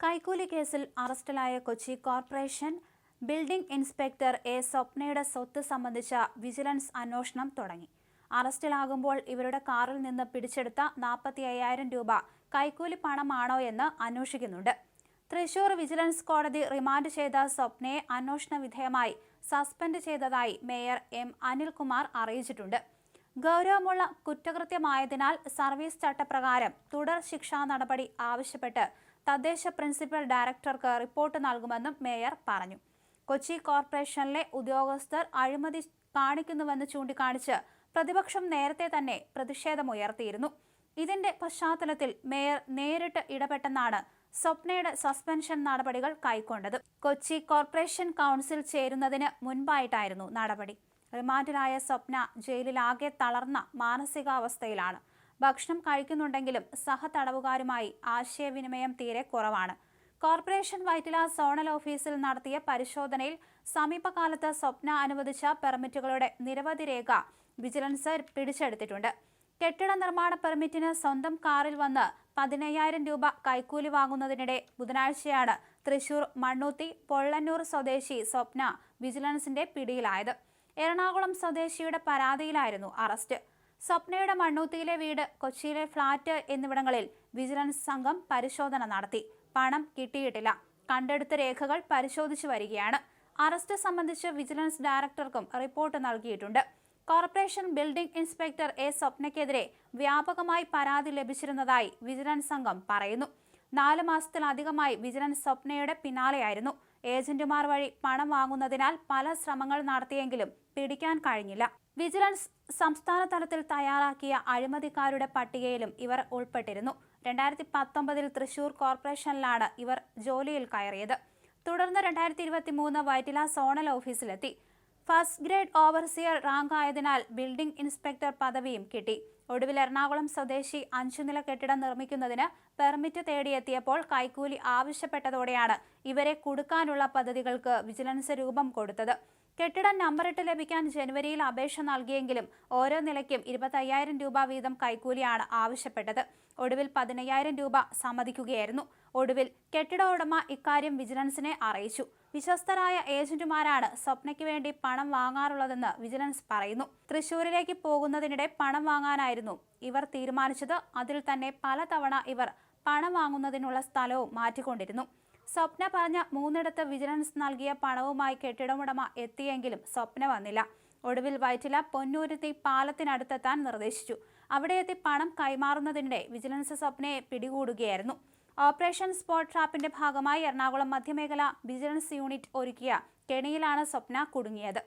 കൈക്കൂലി കേസിൽ അറസ്റ്റിലായ Kochi corporation building inspector A സ്വപ്നയുടെ സ്വത്ത് സംബന്ധിച്ച വിജിലൻസ് അന്വേഷണം തുടങ്ങി. അറസ്റ്റിലാകുമ്പോൾ ഇവരുടെ കാറിൽ നിന്ന് പിടിച്ചെടുത്ത നാൽപ്പത്തി അയ്യായിരം രൂപ കൈക്കൂലി പണമാണോ എന്ന് അന്വേഷിക്കുന്നുണ്ട്. തൃശൂർ വിജിലൻസ് കോടതി റിമാൻഡ് ചെയ്ത സ്വപ്നയെ അന്വേഷണ വിധേയമായി സസ്പെൻഡ് ചെയ്തതായി മേയർ എം അനിൽകുമാർ അറിയിച്ചിട്ടുണ്ട്. ഗൗരവമുള്ള കുറ്റകൃത്യമായതിനാൽ സർവീസ് ചട്ടപ്രകാരം തുടർ ശിക്ഷാ നടപടി ആവശ്യപ്പെട്ട് തദ്ദേശ പ്രിൻസിപ്പൽ ഡയറക്ടർക്ക് റിപ്പോർട്ട് നൽകുമെന്നും മേയർ പറഞ്ഞു. കൊച്ചി കോർപ്പറേഷനിലെ ഉദ്യോഗസ്ഥർ അഴിമതി കാണിക്കുന്നുവെന്ന് ചൂണ്ടിക്കാണിച്ച് പ്രതിപക്ഷം നേരത്തെ തന്നെ പ്രതിഷേധമുയർത്തിയിരുന്നു. ഇതിന്റെ പശ്ചാത്തലത്തിൽ മേയർ നേരിട്ട് ഇടപെട്ടെന്നാണ് സ്വപ്നയുടെ സസ്പെൻഷൻ നടപടികൾ കൈക്കൊണ്ടത്. കൊച്ചി കോർപ്പറേഷൻ കൗൺസിൽ ചേരുന്നതിന് മുൻപായിട്ടായിരുന്നു നടപടി. റിമാൻഡിലായ സ്വപ്ന ജയിലിലാകെ തളർന്ന മാനസികാവസ്ഥയിലാണ്. ഭക്ഷണം കഴിക്കുന്നുണ്ടെങ്കിലും സഹതടവുകാരുമായി ആശയവിനിമയം തീരെ കുറവാണ്. കോർപ്പറേഷൻ വൈറ്റില സോണൽ ഓഫീസിൽ നടത്തിയ പരിശോധനയിൽ സമീപകാലത്ത് സ്വപ്ന അനുവദിച്ച പെർമിറ്റുകളുടെ നിരവധി രേഖ വിജിലൻസ് പിടിച്ചെടുത്തിട്ടുണ്ട്. കെട്ടിട നിർമ്മാണ പെർമിറ്റിന് സ്വന്തം കാറിൽ വന്ന് പതിനയ്യായിരം രൂപ കൈക്കൂലി വാങ്ങുന്നതിനിടെ ബുധനാഴ്ചയാണ് തൃശൂർ മണ്ണൂത്തി പൊള്ളന്നൂർ സ്വദേശി സ്വപ്ന വിജിലൻസിന്റെ പിടിയിലായത്. എറണാകുളം സ്വദേശിയുടെ പരാതിയിലായിരുന്നു അറസ്റ്റ്. സ്വപ്നയുടെ മണ്ണൂത്തിയിലെ വീട് കൊച്ചിയിലെ ഫ്ളാറ്റ് എന്നിവിടങ്ങളിൽ വിജിലൻസ് സംഘം പരിശോധന നടത്തി. പണം കിട്ടിയിട്ടില്ല. കണ്ടെടുത്ത രേഖകൾ പരിശോധിച്ചു വരികയാണ്. അറസ്റ്റ് സംബന്ധിച്ച് വിജിലൻസ് ഡയറക്ടർക്കും റിപ്പോർട്ട് നൽകിയിട്ടുണ്ട്. കോർപ്പറേഷൻ ബിൽഡിംഗ് ഇൻസ്പെക്ടർ എ സ്വപ്നയ്ക്കെതിരെ വ്യാപകമായി പരാതി ലഭിച്ചിരുന്നതായി വിജിലൻസ് സംഘം പറയുന്നു. നാല് മാസത്തിലധികമായി വിജിലൻസ് സ്വപ്നയുടെ പിന്നാലെയായിരുന്നു. ഏജന്റുമാർ വഴി പണം വാങ്ങുന്നതിനാൽ പല ശ്രമങ്ങൾ നടത്തിയെങ്കിലും പിടിക്കാൻ കഴിഞ്ഞില്ല. വിജിലൻസ് സംസ്ഥാന തലത്തിൽ തയ്യാറാക്കിയ അഴിമതിക്കാരുടെ പട്ടികയിലും ഇവർ ഉൾപ്പെട്ടിരുന്നു. രണ്ടായിരത്തി പത്തൊമ്പതിൽ തൃശൂർ കോർപ്പറേഷനിലാണ് ഇവർ ജോലിയിൽ കയറിയത്. തുടർന്ന് രണ്ടായിരത്തി ഇരുപത്തി മൂന്ന് വൈറ്റില സോണൽ ഓഫീസിലെത്തി. ഫസ്റ്റ് ഗ്രേഡ് ഓവർസിയർ റാങ്ക് ആയതിനാൽ ബിൽഡിംഗ് ഇൻസ്പെക്ടർ പദവിയും കിട്ടി. ഒടുവിൽ എറണാകുളം സ്വദേശി അഞ്ചുനില കെട്ടിടം നിർമ്മിക്കുന്നതിന് പെർമിറ്റ് തേടിയെത്തിയപ്പോൾ കൈക്കൂലി ആവശ്യപ്പെട്ടതോടെയാണ് ഇവരെ കൊടുക്കാനുള്ള പദ്ധതികൾക്ക് വിജിലൻസ് രൂപം കൊടുത്തത്. കെട്ടിടം നമ്പറിട്ട് ലഭിക്കാൻ ജനുവരിയിൽ അപേക്ഷ നൽകിയെങ്കിലും ഓരോ നിലയ്ക്കും ഇരുപത്തയ്യായിരം രൂപ വീതം കൈക്കൂലിയാണ് ആവശ്യപ്പെട്ടത്. ഒടുവിൽ പതിനയ്യായിരം രൂപ സമ്മതിക്കുകയായിരുന്നു. ഒടുവിൽ കെട്ടിട ഉടമ ഇക്കാര്യം വിജിലൻസിനെ അറിയിച്ചു. വിശ്വസ്തരായ ഏജന്റുമാരാണ് സ്വപ്നയ്ക്ക് വേണ്ടി പണം വാങ്ങാറുള്ളതെന്ന് വിജിലൻസ് പറയുന്നു. തൃശൂരിലേക്ക് പോകുന്നതിനിടെ പണം വാങ്ങാനായിരുന്നു ഇവർ തീരുമാനിച്ചത് അതിൽ തന്നെ പലതവണ ഇവർ പണം വാങ്ങുന്നതിനുള്ള സ്ഥലവും മാറ്റിക്കൊണ്ടിരുന്നു. സ്വപ്ന പറഞ്ഞ മൂന്നിടത്ത് വിജിലൻസ് നൽകിയ പണവുമായി കെട്ടിടമുടമ എത്തിയെങ്കിലും സ്വപ്ന വന്നില്ല. ഒടുവിൽ വയറ്റില പൊന്നൂരുത്തി പാലത്തിനടുത്തെത്താൻ നിർദ്ദേശിച്ചു. അവിടെ എത്തി പണം കൈമാറുന്നതിനിടെ വിജിലൻസ് സ്വപ്നയെ പിടികൂടുകയായിരുന്നു. ഓപ്പറേഷൻ സ്പോട്ട് ട്രാപ്പിന്റെ ഭാഗമായി എറണാകുളം മധ്യമേഖല വിജിലൻസ് യൂണിറ്റ് ഒരുക്കിയ കെണിയിലാണ് സ്വപ്ന കുടുങ്ങിയത്.